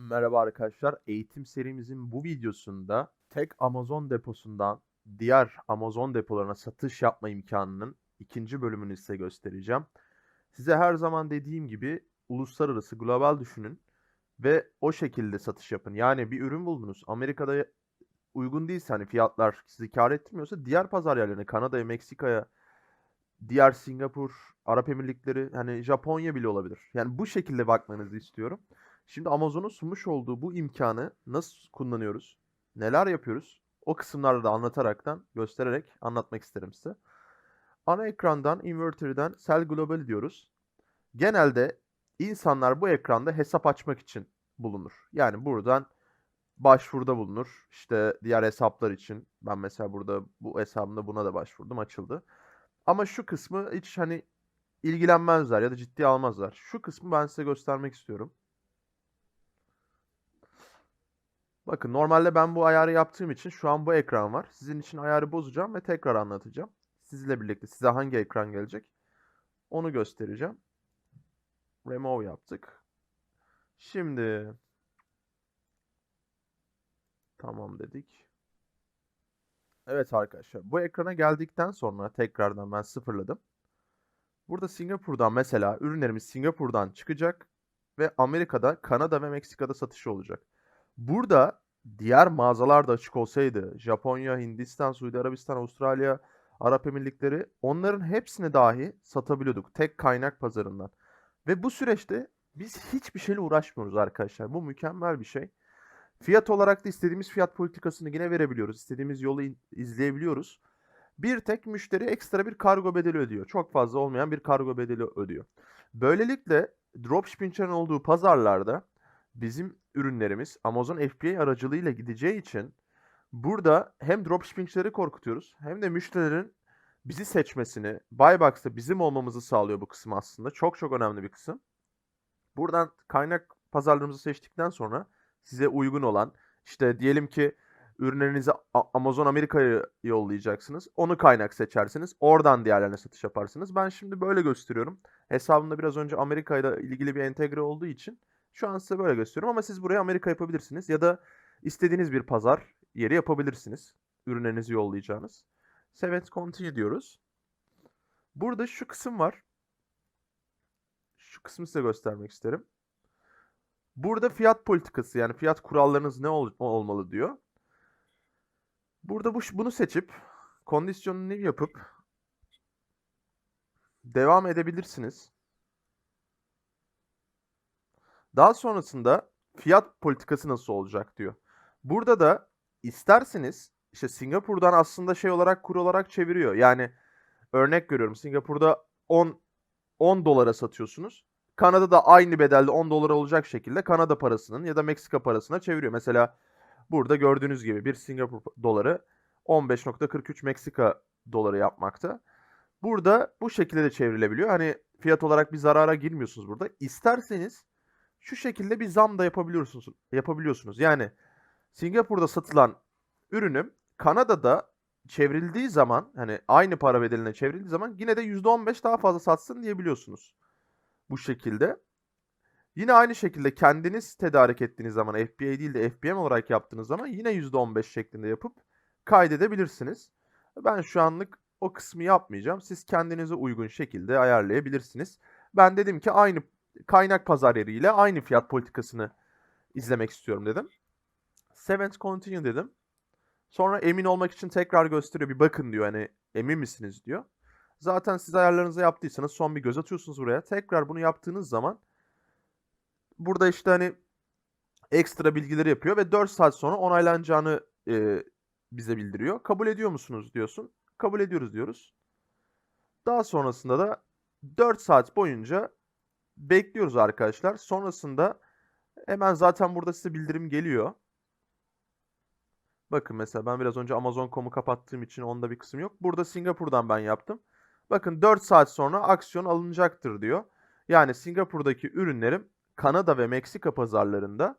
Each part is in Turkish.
Merhaba arkadaşlar. Eğitim serimizin bu videosunda tek Amazon deposundan diğer Amazon depolarına satış yapma imkanının ikinci bölümünü size göstereceğim. Size her zaman dediğim gibi uluslararası, global düşünün ve o şekilde satış yapın. Yani bir ürün buldunuz. Amerika'da uygun değilse hani fiyatlar sizi kâr etmiyorsa diğer pazar yerlerine, Kanada'ya, Meksika'ya, diğer Singapur, Arap Emirlikleri, hani Japonya bile olabilir. Yani bu şekilde bakmanızı istiyorum. Şimdi Amazon'un sunmuş olduğu bu imkanı nasıl kullanıyoruz? Neler yapıyoruz? O kısımlarda da anlataraktan, göstererek anlatmak isterim size. Ana ekrandan, inverter'den Sell Global diyoruz. Genelde insanlar bu ekranda hesap açmak için bulunur. Yani buradan başvuruda bulunur. İşte diğer hesaplar için. Ben mesela burada bu hesabımda buna da başvurdum, açıldı. Ama şu kısmı hiç hani ilgilenmezler ya da ciddiye almazlar. Şu kısmı ben size göstermek istiyorum. Bakın normalde ben bu ayarı yaptığım için şu an bu ekran var. Sizin için ayarı bozacağım ve tekrar anlatacağım. Sizle birlikte size hangi ekran gelecek onu göstereceğim. Remove yaptık. Şimdi tamam dedik. Evet arkadaşlar bu ekrana geldikten sonra tekrardan ben sıfırladım. Burada Singapur'dan mesela ürünlerimiz Singapur'dan çıkacak ve Amerika'da, Kanada ve Meksika'da satışı olacak. Burada diğer mağazalar da açık olsaydı, Japonya, Hindistan, Suudi Arabistan, Avustralya, Arap Emirlikleri onların hepsini dahi satabiliyorduk tek kaynak pazarından. Ve bu süreçte biz hiçbir şeyle uğraşmıyoruz arkadaşlar. Bu mükemmel bir şey. Fiyat olarak da istediğimiz fiyat politikasını yine verebiliyoruz. İstediğimiz yolu izleyebiliyoruz. Bir tek müşteri ekstra bir kargo bedeli ödüyor. Çok fazla olmayan bir kargo bedeli ödüyor. Böylelikle dropshipping'lerin olduğu pazarlarda bizim ürünlerimiz Amazon FBA aracılığıyla gideceği için burada hem dropshippingçileri korkutuyoruz hem de müşterilerin bizi seçmesini, Buybox'ta bizim olmamızı sağlıyor bu kısım aslında. Çok çok önemli bir kısım. Buradan kaynak pazarlarımızı seçtikten sonra size uygun olan işte diyelim ki ürünlerinizi Amazon Amerika'ya yollayacaksınız. Onu kaynak seçersiniz. Oradan diğerlerine satış yaparsınız. Ben şimdi böyle gösteriyorum. Hesabımda biraz önce Amerika ilgili bir entegre olduğu için şu an size böyle gösteriyorum ama siz buraya Amerika yapabilirsiniz ya da istediğiniz bir pazar yeri yapabilirsiniz. Ürünlerinizi yollayacağınız. Save continue diyoruz. Burada şu kısım var. Şu kısmı size göstermek isterim. Burada fiyat politikası yani fiyat kurallarınız ne ol olmalı diyor. Burada bu bunu seçip kondisyonunu yapıp devam edebilirsiniz. Daha sonrasında fiyat politikası nasıl olacak diyor. Burada da isterseniz işte Singapur'dan aslında şey olarak kur olarak çeviriyor. Yani örnek görüyorum Singapur'da 10 10 dolara satıyorsunuz. Kanada'da aynı bedelde 10 dolar olacak şekilde Kanada parasının ya da Meksika parasına çeviriyor. Mesela burada gördüğünüz gibi bir Singapur doları 15.43 Meksika doları yapmakta. Burada bu şekilde de çevrilebiliyor. Hani fiyat olarak bir zarara girmiyorsunuz burada. İsterseniz şu şekilde bir zam da yapabiliyorsunuz. Yapabiliyorsunuz. Yani Singapur'da satılan ürünüm Kanada'da çevrildiği zaman hani aynı para bedeline çevrildiği zaman yine de %15 daha fazla satsın diyebiliyorsunuz. Bu şekilde. Yine aynı şekilde kendiniz tedarik ettiğiniz zaman FBA değil de FBM olarak yaptığınız zaman yine %15 şeklinde yapıp kaydedebilirsiniz. Ben şu anlık o kısmı yapmayacağım. Siz kendinize uygun şekilde ayarlayabilirsiniz. Ben dedim ki aynı kaynak pazar yeriyle aynı fiyat politikasını izlemek istiyorum dedim. Seventh continue dedim. Sonra emin olmak için tekrar gösteriyor. Bir bakın diyor hani emin misiniz diyor. Zaten siz ayarlarınızı yaptıysanız son bir göz atıyorsunuz buraya. Tekrar bunu yaptığınız zaman burada işte hani ekstra bilgileri yapıyor ve 4 saat sonra onaylanacağını e, bize bildiriyor. Kabul ediyor musunuz diyorsun. Kabul ediyoruz diyoruz. Daha sonrasında da 4 saat boyunca bekliyoruz arkadaşlar. Sonrasında hemen zaten burada size bildirim geliyor. Bakın mesela ben biraz önce Amazon.com'u kapattığım için onda bir kısım yok. Burada Singapur'dan ben yaptım. Bakın 4 saat sonra aksiyon alınacaktır diyor. Yani Singapur'daki ürünlerim Kanada ve Meksika pazarlarında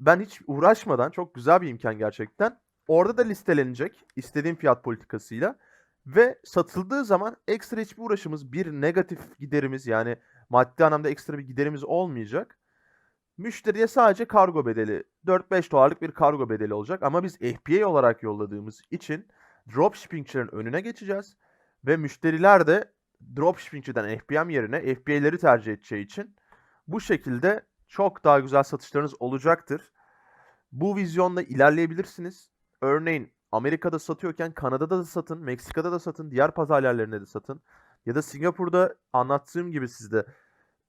ben hiç uğraşmadan çok güzel bir imkan gerçekten. Orada da listelenecek istediğim fiyat politikasıyla ve satıldığı zaman ekstra hiçbir uğraşımız, bir negatif giderimiz yani maddi anlamda ekstra bir giderimiz olmayacak. Müşteriye sadece kargo bedeli 4-5 dolarlık bir kargo bedeli olacak ama biz FBA olarak yolladığımız için dropshippingçilerin önüne geçeceğiz ve müşteriler de dropshippingçiden FBM yerine FBA'leri tercih edeceği için bu şekilde çok daha güzel satışlarınız olacaktır. Bu vizyonla ilerleyebilirsiniz. Örneğin Amerika'da satıyorken Kanada'da da satın, Meksika'da da satın, diğer pazar yerlerinde de satın. Ya da Singapur'da anlattığım gibi sizde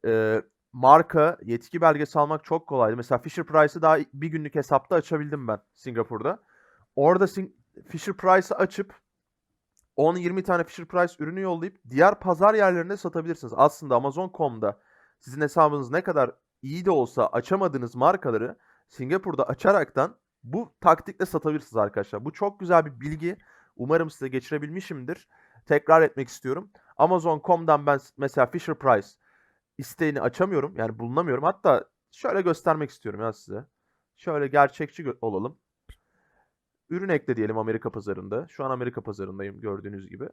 e, marka, yetki belgesi almak çok kolaydı. Mesela Fisher Price'ı daha bir günlük hesapta açabildim ben Singapur'da. Orada Sing- Fisher Price'ı açıp 10-20 tane Fisher Price ürünü yollayıp diğer pazar yerlerinde satabilirsiniz. Aslında Amazon.com'da sizin hesabınız ne kadar iyi de olsa açamadığınız markaları Singapur'da açaraktan bu taktikle satabilirsiniz arkadaşlar. Bu çok güzel bir bilgi. Umarım size geçirebilmişimdir. Tekrar etmek istiyorum. Amazon.com'dan ben mesela Fisher Price isteğini açamıyorum. Yani bulunamıyorum. Hatta şöyle göstermek istiyorum ya size. Şöyle gerçekçi olalım. Ürün ekle diyelim Amerika pazarında. Şu an Amerika pazarındayım gördüğünüz gibi.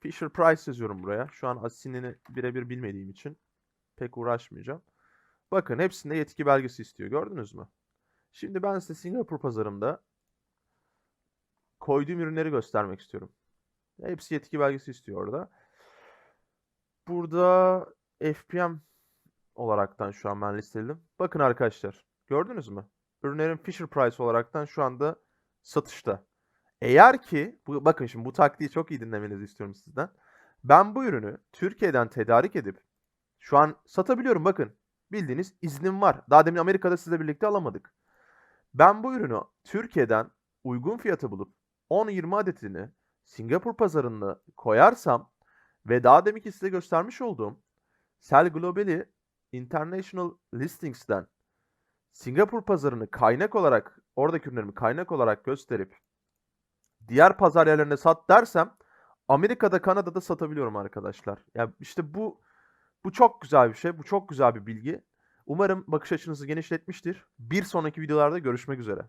Fisher Price yazıyorum buraya. Şu an asinini birebir bilmediğim için pek uğraşmayacağım. Bakın hepsinde yetki belgesi istiyor. Gördünüz mü? Şimdi ben size Singapur pazarında koyduğum ürünleri göstermek istiyorum. Hepsi yetki belgesi istiyor orada. Burada FPM olaraktan şu an ben listeledim. Bakın arkadaşlar. Gördünüz mü? Ürünlerin Fisher Price olaraktan şu anda satışta. Eğer ki bu, bakın şimdi bu taktiği çok iyi dinlemenizi istiyorum sizden. Ben bu ürünü Türkiye'den tedarik edip şu an satabiliyorum bakın. Bildiğiniz iznim var. Daha demin Amerika'da sizle birlikte alamadık. Ben bu ürünü Türkiye'den uygun fiyata bulup 10-20 adetini Singapur pazarına koyarsam ve daha deminki size göstermiş olduğum Sell Globally International Listings'ten Singapur pazarını kaynak olarak oradaki ürünlerimi kaynak olarak gösterip diğer pazar yerlerine sat dersem Amerika'da, Kanada'da satabiliyorum arkadaşlar. Ya işte bu bu çok güzel bir şey. Bu çok güzel bir bilgi. Umarım bakış açınızı genişletmiştir. Bir sonraki videolarda görüşmek üzere.